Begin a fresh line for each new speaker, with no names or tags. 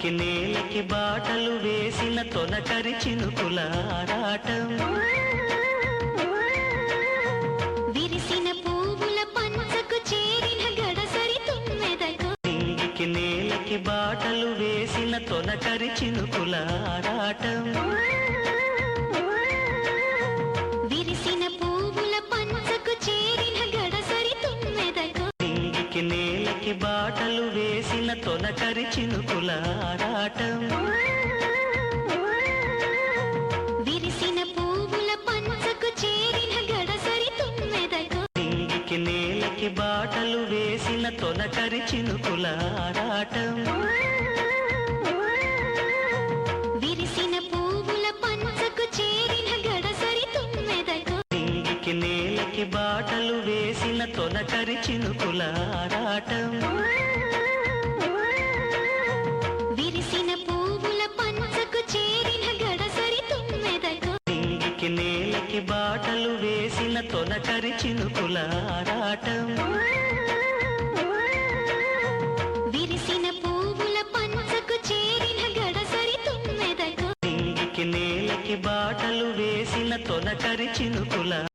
నింగికి నేలకి బాటలు వేసిన తొలకరి చినుకుల ఆరాటం
విరిసిన పువ్వుల పంచకు చేరిన గడసరి
నేలకి బాటలు వేసిన తొలకరి చినుకుల ఆరాటం వేసిన తొలకరి చినుకుల ఆరాటం
విరిసిన పువ్వుల పంచకు చేరిన గడసరి తుమ్మెదకు.
నింగికి నేలకి బాటలు వేసిన తొలకరి చినుకుల ఆరాటం
విరిసిన పువ్వుల పంచకు చేరిన గడసరి తుమ్మెదకు.
నేలకి బాటలు వేసిన తొలకరి చినుకుల ఆరాటం నేలకి బాటలు వేసిన తొలకరి చినుకుల ఆరాటం
విరిసిన పువ్వుల పంచకు చేరిన గడసరి తుమ్మెదకు.
నేలకి బాటలు వేసిన తొలకరి చినుకుల